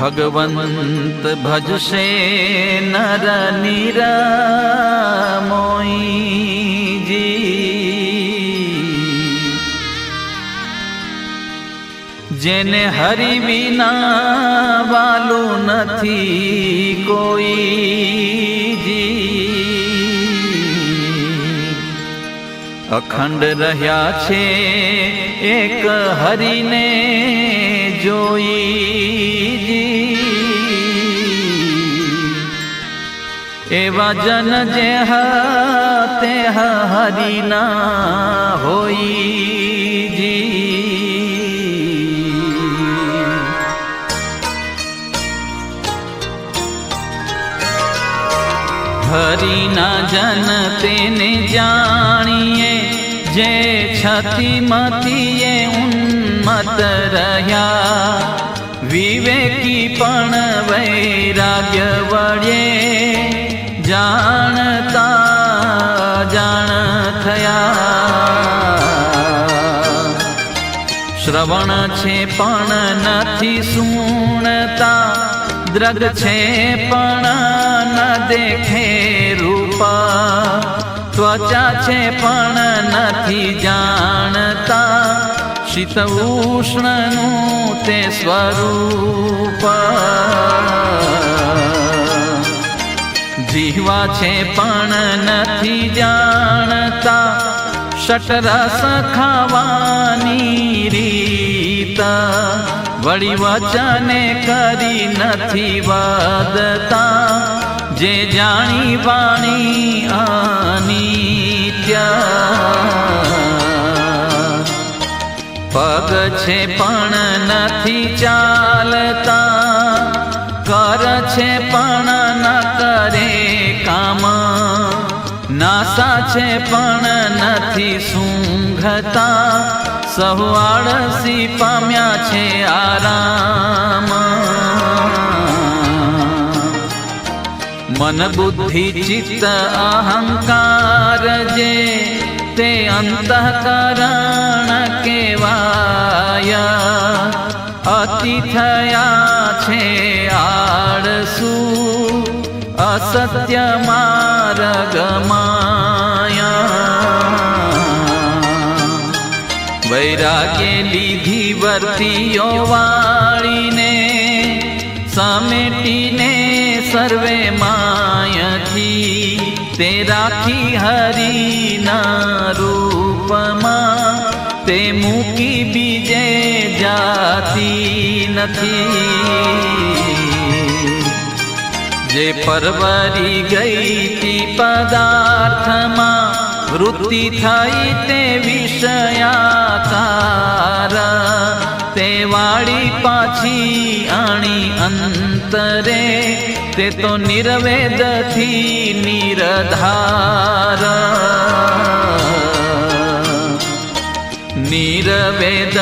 ભગવંત ભજશે નર નિરમોઈજી જેને હરિ વિના વાલું નથી કોઈ અખંડ રહ્યા છે એક હરિને જોઈ એવા જન જે હતે હરિના હોઈ જી હરિના જન તેને જાણીએ જે છતી મતીએ ઉન્મત રહ્યા વિવેકી પણ વૈરાગ્ય વળે જાણતા જાણ થયા. શ્રવણ છે પણ નથી સુણતા, દ્રગ છે પણ ન દેખે રૂપા. ત્વચા છે પણ નથી જાણતા. શીત તે સ્વરૂપ. જીવા છે પણ નથી જાણતા શટરસ ખાવાની રીત. વળી વચને કરી નથી વાદતા, જે જાણી વાણી અનિત્ય. પગ છે પણ નથી ચાલતા કર છે પણ ન કરે કામ, નાસા છે પણ નથી સૂંઘતા સહુ આળસી પામ્યા છે આરામ. મન બુદ્ધિ ચિત્ત, અહંકાર જે તે અંતઃકરણ કેવાય અતિ થયા છે આળસુ અસત્ય માર્ગ માયા વૈરાગ્ય લીધી વર્તીઓ વાળીને સમેટીને સર્વે તે રાખી હરિના રૂપમાં, તે મૂકી બીજે જાતી નથી. જે પરવરી ગઈ તી પદાર્થમાં વૃત્તિ થઈ તે વિષયાકાર, તે વાળી પાછી અંતરે તે તો નિર્વેદથી નિરધાર નિરવેદ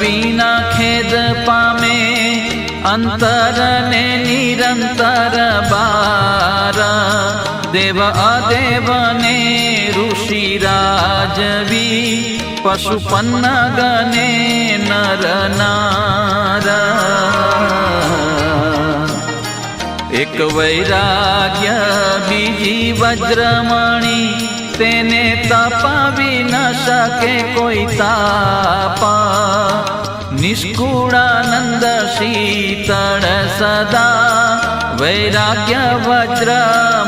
વિના ખેદ પામે અંતરને નિરંતર બાર દેવ અદેવને ઋષિરાજવી પશુપન્ન ગને નર એક વૈરાગ્ય બીજી વજ્રમણી તેને તપાવી ન શકે કોઈ તાપા નિષ્કુળાનંદ શીતળ સદા વૈરાગ્ય વજ્રમણી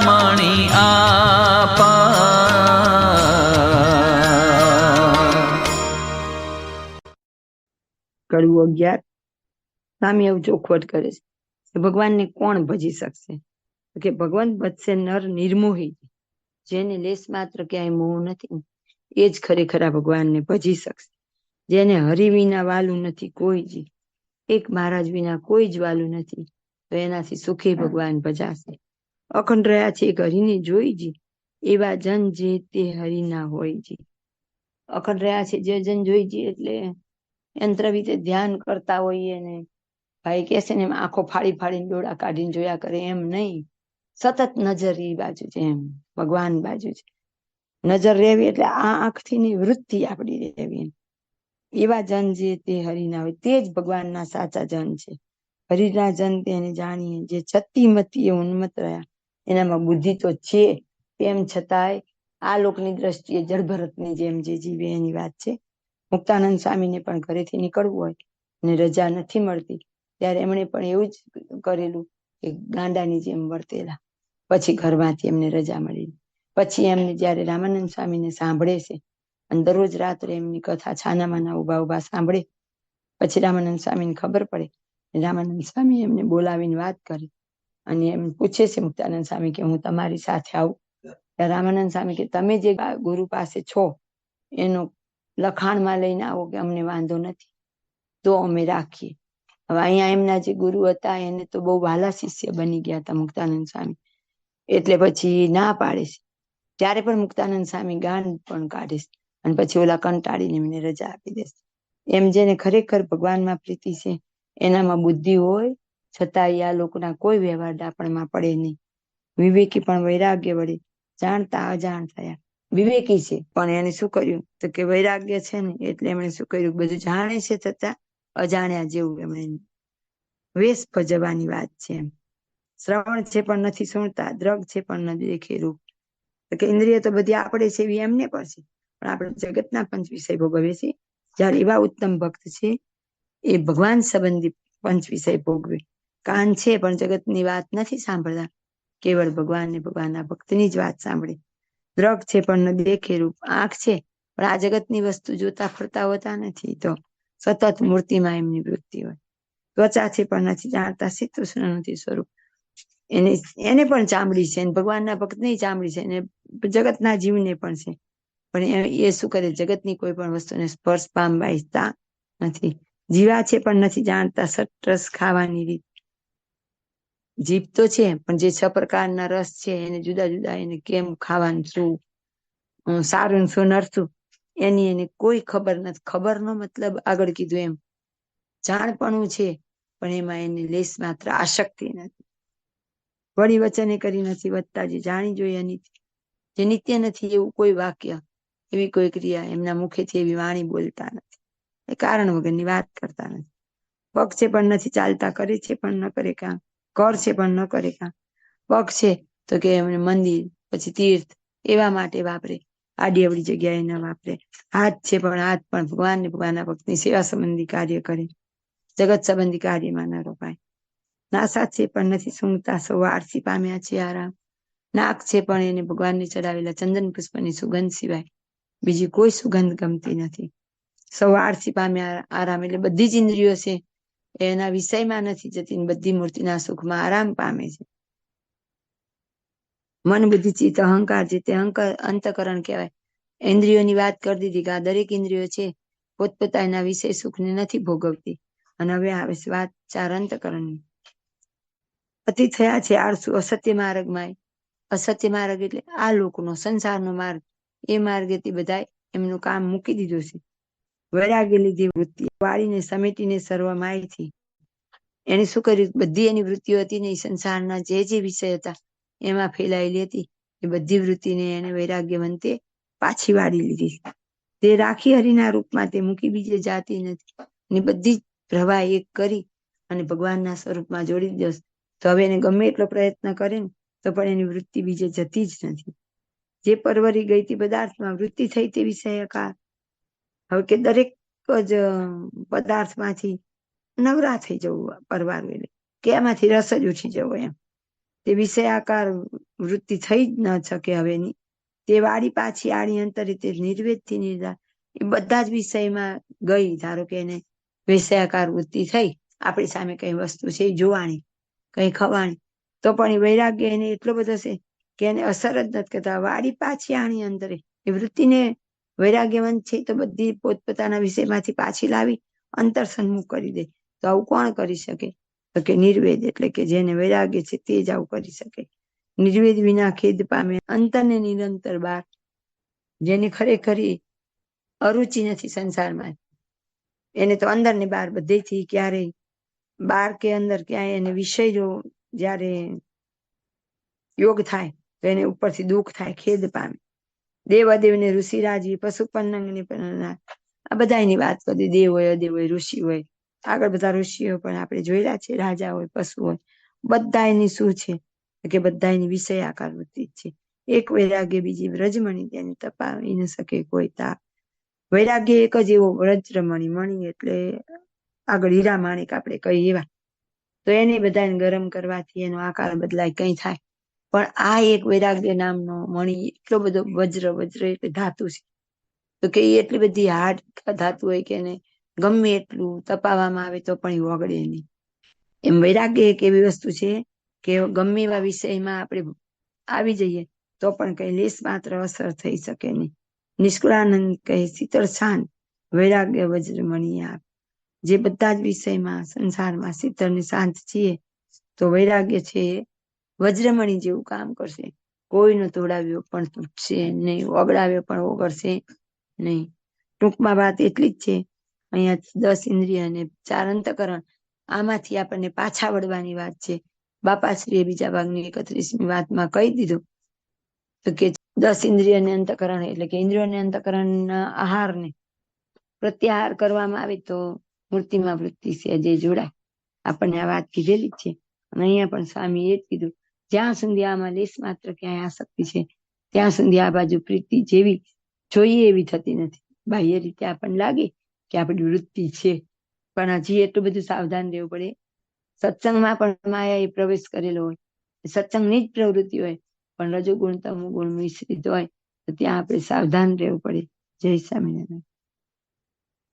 કડવું અગિયાર. સામે એવું ચોખવટ કરે છે ભગવાનને કોણ ભજી શકશે? કે ભગવાન ભજશે નર નિર્મોહી. જેને લેશ માત્ર ક્યાંય મોહ નથી, એ જ ખરેખર ભગવાનને ભજી શકશે. જેને હરિ વિના વાલું નથી કોઈ જ એક મહારાજ વિના કોઈ જ વાલું નથી, તો એનાથી સુખી ભગવાન ભજાશે. અખંડ રહ્યા છે એક હરિને જોઈ જી એવા જન જે તે હરિના હોય જી અખંડ રહ્યા છે જે જન જોઈ જી એટલે યંત્ર રીતે ધ્યાન કરતા હોઈએ ને, ભાઈ કે છે ને આંખો ફાડી ફાડીને ડોળા કાઢીને જોયા કરે એમ નહીં. સતત નજર એ બાજુ છે એમ, ભગવાન બાજુ છે. નજર રહેવી એટલે આ આંખથી વૃત્તિ આપણી રહેવી એવા જન જે તે હરિના હોય, તે જ ભગવાનના સાચા જન છે. હરિના જન તેને જાણીએ, જે છતી મતી એ ઉન્મત રહ્યા. એનામાં બુદ્ધિ તો છે, તેમ છતાંય આ લોકની દ્રષ્ટિએ જળભરતની જેમ જે જીવે એની વાત છે મુક્તાનંદ સ્વામીને પણ ઘરેથી નીકળવું હોય અને રજા નથી મળતી, ત્યારે એમણે પણ એવું જ કરેલું કે ગાંડાની જેમ વર્તેલા. પછી ઘરમાંથી એમને રજા મળી. પછી એમને જ્યારે રામાનંદ સ્વામીને સાંભળે છે અને દરરોજ રાત્રે એમની કથા છાનામાના ઊભા ઊભા સાંભળે, પછી રામાનંદ સ્વામીને ખબર પડે રામાનંદ સ્વામી એમને બોલાવીને વાત કરે અને એમ પૂછે છે મુક્તાનંદ સ્વામી કે હું તમારી સાથે આવું. રામાનંદ સ્વામી કે તમે જે ગુરુ પાસે છો એનો લખાણમાં લઈને આવો કે અમને વાંધો નથી. તો અમે રાખીએ. હવે અહીંયા એમના જે ગુરુ હતા, એને તો બહુ વાલા શિષ્ય બની ગયા હતા મુક્તાનંદ સ્વામી. એટલે પછી ના પાડે છે. ત્યારે પણ મુક્તાનંદ સ્વામી ગાન પણ કાઢે છે. અને પછી ઓલા કંટાળીને એમને રજા આપી દેશે એમ જેને ખરેખર ભગવાનમાં પ્રીતિ છે, એનામાં બુદ્ધિ હોય છતાં આ લોકોના કોઈ વ્યવહાર ડાપણમાં પડે નહીં. વિવેકી પણ વૈરાગ્ય વડે જાણતા અજાણ થયા. વિવેકી છે, પણ એને શું કર્યું? તો કે વૈરાગ્ય છે ને, એટલે એમણે શું કર્યું? બધું જાણે છે થતા અજાણ્યા જેવું એમણે વેશ ભજવવાની વાત છે એમ. શ્રવણ છે પણ નથી સુણતા, દ્રગ છે પણ નથી દેખે રૂપ. કે ઇન્દ્રિય તો બધી આપણે છે એવી એમને પણ છે. પણ આપણે જગતના પંચ વિષય ભોગવીએ છીએ. જ્યારે એવા ઉત્તમ ભક્ત છે, એ ભગવાન સંબંધી પંચ વિષય ભોગવે. કાન છે પણ જગતની વાત નથી સાંભળતા. કેવળ ભગવાન ને ભગવાનના ભક્તની જ વાત સાંભળે. દ્રગ છે, પણ દેખે રૂપ. આંખ છે, પણ આ જગતની વસ્તુ જોતા ફરતા હોતા નથી. તો સતત મૂર્તિમાં એમની વૃત્તિ હોય. ત્વચા છે, પણ નથી જાણતા શ્રીકૃષ્ણ નથી સ્વરૂપ. એને એને પણ ચામડી છે ભગવાનના ભક્તની ચામડી છે, અને જગતના જીવને પણ છે. પણ એ- એ શું કરે? જગતની કોઈ પણ વસ્તુને સ્પર્શ પામવા ઈચ્છતા નથી. જીવા છે, પણ નથી જાણતા. સટરસ ખાવાની રીત જીભ તો છે, પણ જે છ પ્રકારના રસ છે, એને જુદા જુદા એને કેમ ખાવાનું, શું સારું શું નરતું એની એને કોઈ ખબર નથી. ખબરનો મતલબ આગળ કીધું એમ. જાણપણું છે, પણ એમાં એને લેસ માત્ર આશક્તિ નથી. વળી વચને કરી નથી વધતા, જે જાણી જોઈએ અનિત્ય જે નિત્ય નથી એવું કોઈ વાક્ય, એવી કોઈ ક્રિયા એમના મુખેથી એવી વાણી બોલતા નથી. એ કારણ વગરની વાત કરતા નથી. પગ છે, પણ નથી ચાલતા, કરે છે, પણ ન કરે કામ. કર છે પણ ન કરે કામ પગ છે તો કે એમને મંદિર, પછી તીર્થ, એવા માટે વાપરે. આડી અવડી જગ્યાએ ન વાપરે. હાથ છે પણ હાથ, પણ ભગવાન ને ભગવાનના ભક્તની સેવા સંબંધી કાર્ય કરે. જગત સંબંધી કાર્યમાં ન રોકાય. નાસા છે પણ નથી સૂંઘતા. સૌ આરસી પામ્યા છે આરામ. નાક છે પણ એને ભગવાનને ચડાવેલા ચંદન પુષ્પની સુગંધ સિવાય બીજી કોઈ સુગંધ ગમતી નથી. સૌ આરસી પામ્યા આરામ એટલે બધી જ ઇન્દ્રિયો છે. એના વિષયમાં નથી જતી બધી મૂર્તિના સુખમાં આરામ પામે છે મન બુદ્ધિ ચિત્ત અહંકાર જે તે અંતકરણ કહેવાય ઇન્દ્રિયોની વાત કરી દીધી કે આ દરેક ઇન્દ્રિયો છે પોતપોતાના વિષય સુખને નથી ભોગવતી અને હવે આવે છે વાત ચાર અંતકરણની અતિ થયા છે આળસુ અસત્ય માર્ગમાં અસત્ય માર્ગ એટલે આ લોકનો સંસારનો માર્ગ એ માર્ગેથી બધાય એમનું કામ મૂકી દીધું છે વૈરાગ્ય લીધી વૃત્તિ, વાળીને, સમેટીને સર્વ માયથી એને શું કર્યું? બધી એની વૃત્તિઓ હતી ને સંસારના જે જે વિષય હતા, એમાં ફેલાયેલી હતી. એ બધી વૃત્તિને એને વૈરાગ્યવંતે પાછી વાળી લીધી. તે રાખી હરિના રૂપમાં તે મૂકી બીજે જાતી નથી. ને બધી જ પ્રવાહ એક કરી અને ભગવાનના સ્વરૂપમાં જોડી દસ તો હવે એને ગમે એટલો પ્રયત્ન કરે ને, તો પણ એની વૃત્તિ બીજે જતી જ નથી. જે પરવરી ગઈ તે પદાર્થમાં, વૃત્તિ થઈ તે વિષયકાર હવે કે દરેક જ પદાર્થમાંથી નવરા થઈ જવું પરવાર એટલે કે એમાંથી રસ જ ઉઠી જવો એમ. તે વિષયાકાર વૃત્તિ થઈ જ ન શકે હવેની તે વાળી પાછી આડી અંતરે તે નિર્વેદથી નિર્ધાર એ બધા જ વિષયમાં ગઈ, ધારો કે એને વિષયાકાર વૃત્તિ થઈ, આપણી સામે કઈ વસ્તુ છે, એ જોવાની, કઈ ખવાણી તો પણ એ વૈરાગ્ય એને એટલો બધો છે કે એને અસર જ નથી કરતા. વાળી પાછી આણી અંતરે એ વૃત્તિને વૈરાગ્યવંત છે તો બધી પોતપોતાના વિષયમાંથી પાછી લાવી અંતર સન્મુખ કરી દે તો આવું કોણ કરી શકે? તો કે નિર્વેદ એટલે કે જેને વૈરાગ્ય છે તે જ આવું કરી શકે. નિર્વેદ વિના ખેદ પામે અંતરને નિરંતર બાર. જેની ખરેખરી અરુચિ નથી સંસારમાં. એને તો અંદર ને બહાર બધેથી ક્યારેય બહાર કે અંદર ક્યાંય એને વિષય જો જ્યારે યોગ થાય તો એને ઉપરથી દુઃખ થાય, ખેદ પામે. દેવાદેવને ઋષિરાજી પશુ પન્નંગને પણ આ બધા એની વાત કરી. દેવ હોય, અદેવ હોય, ઋષિ હોય. આગળ બધા ઋષિઓ પણ આપણે જોયેલા છે. રાજા હોય, પશુ હોય. બધા એની શું છે? કે બધા એની વિષય આકાર વૃત્તિ જ છે. એક વૈરાગ્ય, બીજી વ્રજમણી. તેને તપાવી ન શકે કોઈ તાપ. વૈરાગ્ય એક જ એવો વ્રજમણી મણી એટલે આગળ હીરા માણિક આપણે કહીએ એવા. તો એને બધાને ગરમ કરવાથી એનો આકાર બદલાય. કઈ થાય. પણ આ એક વૈરાગ્ય નામનો મણી એટલો બધો વજ્ર વજ્ર એટલે ધાતુ છે. તો કે એ એટલી બધી હાર્ડ ધાતુ હોય કે એને ગમે એટલું તપાવવામાં આવે તો પણ એ ઓગળે નહીં. એમ વૈરાગ્ય એક એવી વસ્તુ છે કે ગમે એવા વિષયમાં આપણે આવી જઈએ તો પણ કઈ લેસ માત્ર અસર થઈ શકે નહીં. નિષ્કુળાનંદ કહે, શીતળ શાંત વૈરાગ્ય વજ્રમણી આપ. જે બધા જ વિષયમાં, સંસારમાં શીતળ ને શાંત છીએ તો વૈરાગ્ય છે વજ્રમણી જેવું કામ કરશે. કોઈનો તોડાવ્યો પણ તૂટશે નહીં, ઓગળાવ્યો પણ ઓગળશે નહીં. ટૂંકમાં વાત એટલી જ છે અહીંયા દસ ઇન્દ્રિય અને ચાર અંતકરણ. આમાંથી આપણને પાછા વળવાની વાત છે. બાપાશ્રીએ બીજા ભાગની એકત્રીસમી વાતમાં કહી દીધું તો કે દસ ઇન્દ્રિય અને અંતકરણ એટલે કે ઇન્દ્રિયો અને અંતકરણના આહારને પ્રત્યાહાર કરવામાં આવે તો મૂર્તિમાં વૃત્તિ છે, જે જોડાય. આપણને આ વાત કીધેલી છે. અને અહીંયા પણ સ્વામી એ જ કીધું જ્યાં સુધી આમાં લેશ માત્ર ક્યાંય આસક્તિ છે, ત્યાં સુધી આ બાજુ પ્રીતિ જેવી જોઈએ એવી થતી નથી. બાહ્ય રીતે આપણને લાગે કે આપણી વૃત્તિ છે, પણ હજી એટલું બધું સાવધાન રહેવું પડે. સત્સંગમાં પણ માયા એ પ્રવેશ કરેલો હોય, સત્સંગની જ પ્રવૃત્તિ હોય, પણ રજોગુણ તમોગુણ મિશ્રિત હોય, તો ત્યાં આપણે સાવધાન રહેવું પડે. જય સ્વામિનારાયણ.